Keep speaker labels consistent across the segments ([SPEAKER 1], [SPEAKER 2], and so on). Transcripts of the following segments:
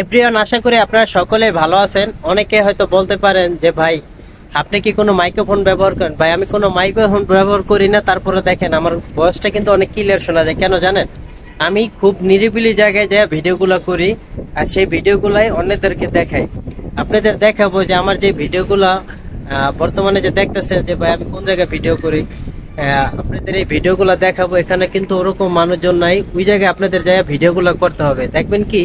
[SPEAKER 1] এপ্রিয়ন আশা করি আপনারা সকলে ভালো আছেন। অনেকে হয়তো বলতে পারেন যে, ভাই, আপনি কি কোনো মাইক্রোফোন ব্যবহার করেন? ভাই, আমি কোনো মাইক্রোফোন ব্যবহার করি না। তারপরে দেখেন, আমার ভয়েসটা কিন্তু অনেক ক্লিয়ার শোনা যায়। কেন জানেন? আমি খুব নিরিবিলি জায়গায় যায় ভিডিওগুলো করি, আর সেই ভিডিওগুলাই অন্যদেরকে দেখাই। আপনাদের দেখাবো যে, আমার যে ভিডিওগুলো বর্তমানে যে দেখতেছে যে, ভাই, আমি কোন জায়গায় ভিডিও করি? আপনাদের এই ভিডিওগুলো দেখাবো। এখানে কিন্তু ওরকম মানুষজন নাই। ওই জায়গায় আপনাদের জায়গায় ভিডিওগুলো করতে হবে। দেখবেন কি?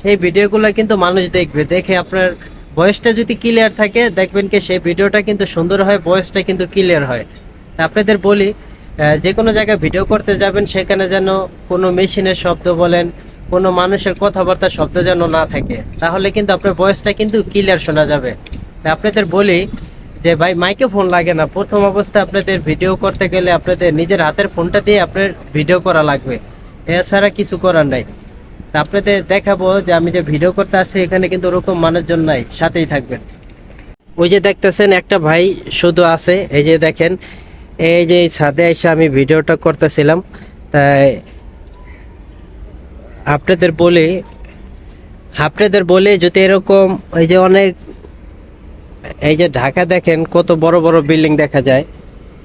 [SPEAKER 1] সেই ভিডিওগুলো কিন্তু মানুষ দেখবে। দেখে আপনার ভয়েসটা যদি ক্লিয়ার থাকে, দেখবেন কি সেই ভিডিওটা কিন্তু সুন্দর হয় ভয়েসটা কিন্তু ক্লিয়ার হয়। আপনাদের বলি যে কোনো জায়গায় ভিডিও করতে যাবেন, সেখানে যেন কোনো মেশিনের শব্দ বলেন, কোনো মানুষের কথাবার্তা শব্দ যেন না থাকে, তাহলে কিন্তু আপনার ভয়েসটা কিন্তু ক্লিয়ার শোনা যাবে। আপনাদের বলি যে ভাই, মাইকে ফোন লাগে না। প্রথম অবস্থায় আপনাদের ভিডিও করতে গেলে আপনাদের নিজের হাতের ফোনটা দিয়ে আপনার ভিডিও করা লাগবে। এছাড়া কিছু করার নাই। তা আপনাদের দেখাবো যে আমি যে ভিডিও করতে আসছি, এখানে কিন্তু ওরকম মানুষজন নাই, সাথেই থাকবেন। ওই যে দেখতেছেন একটা ভাই শুধু আছে, এই যে দেখেন, এই যে ছাদে এসে আমি ভিডিওটা করতেছিলাম। তাই আপনাদের বলি আপনাদের বলি যদি এরকম, এই যে অনেক এই যে ঢাকা দেখেন, কত বড় বড় বিল্ডিং দেখা যায়।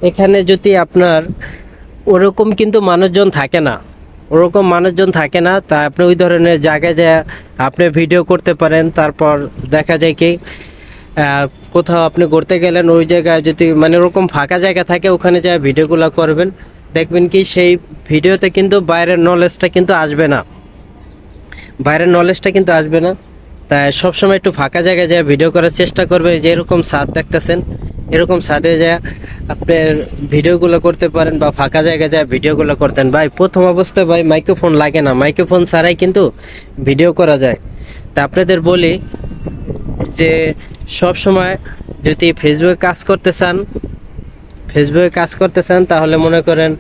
[SPEAKER 1] এখানে যদি আপনার ওরকম কিন্তু মানুষজন থাকে না। ওরকম মানুষজন থাকে না, তা আপনি ওই ধরনের জায়গায় যা আপনি ভিডিও করতে পারেন। তারপর দেখা যায় কি কোথাও আপনি ঘুরতে গেলেন, ওই জায়গায় যদি মানে ওরকম ফাঁকা জায়গা থাকে, ওখানে যা ভিডিওগুলো করবেন। দেখবেন কি, সেই ভিডিওতে কিন্তু বাইরের নলেজটা কিন্তু আসবে না। বাইরের নলেজটা কিন্তু আসবে না। তাই সবসময় একটু ফাঁকা জায়গায় যায় ভিডিও করার চেষ্টা করবে, যে এরকম ছাদ দেখতেছেন, এরকম ছাদে যায় আপনার ভিডিওগুলো করতে পারেন বা ফাঁকা জায়গায় যায় ভিডিওগুলো করতেন। ভাই, প্রথম অবস্থায় ভাই মাইক্রোফোন লাগে না। মাইক্রোফোন ছাড়াই কিন্তু ভিডিও করা যায়। তা আপনাদের বলি যে সব সময় যদি ফেসবুকে কাজ করতে চান ফেসবুকে কাজ করতে চান, তাহলে মনে করেন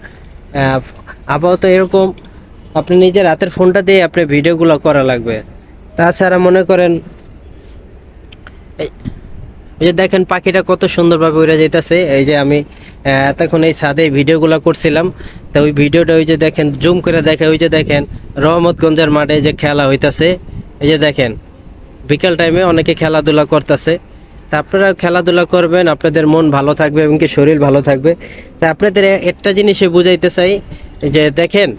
[SPEAKER 1] আপাতত এরকম আপনি নিজের হাতের ফোনটা দিয়ে আপনি ভিডিওগুলো করা লাগবে। তাছাড়া মনে করেন, এই যে দেখেন পাখিটা কত সুন্দরভাবে উড়ে যাইতেছে। এই যে আমি এতক্ষণ এই ছাদে ভিডিওগুলো করছিলাম। তো ওই ভিডিওটা ওই যে দেখেন, জুম করে দেখে, ওই যে দেখেন রহমতগঞ্জের মাঠে যে খেলা হইতাছে। এই যে দেখেন, বিকাল টাইমে অনেকে খেলাধুলা করতেছে। তা আপনারা খেলাধুলা করবেন, আপনাদের মন ভালো থাকবে এবং কি শরীর ভালো থাকবে। তা আপনাদের একটা জিনিসে বুঝাইতে চাই যে দেখেন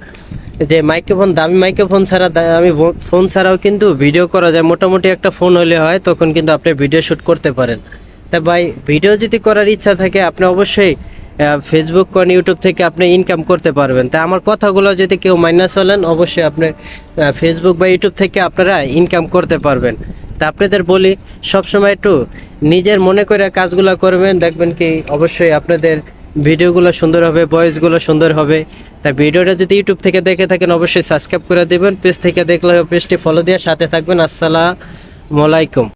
[SPEAKER 1] যে মাইক্রোফোন, দামি মাইক্রোফোন ছাড়া আমি ফোন ছাড়াও কিন্তু ভিডিও করা যায়। মোটামুটি একটা ফোন হলে হয়, তখন কিন্তু আপনি ভিডিও শ্যুট করতে পারেন। তা ভাই, ভিডিও যদি করার ইচ্ছা থাকে, আপনি অবশ্যই ফেসবুক কোন ইউটিউব থেকে আপনি ইনকাম করতে পারবেন। তা আমার কথাগুলো যদি কেউ মাইনা চলেন, অবশ্যই আপনি ফেসবুক বা ইউটিউব থেকে আপনারা ইনকাম করতে পারবেন। তা আপনাদের বলি, সবসময় একটু নিজের মনে করে কাজগুলো করবেন। দেখবেন কি, অবশ্যই আপনাদের ভিডিওগুলো সুন্দর হবে, ভয়েসগুলো সুন্দর হবে। তার ভিডিওটা যদি ইউটিউব থেকে দেখে থাকেন, অবশ্যই সাবস্ক্রাইব করে দেবেন। পেজ থেকে দেখলে পেজটি ফলো দিয়ে সাথে থাকবেন। আসসালামু আলাইকুম।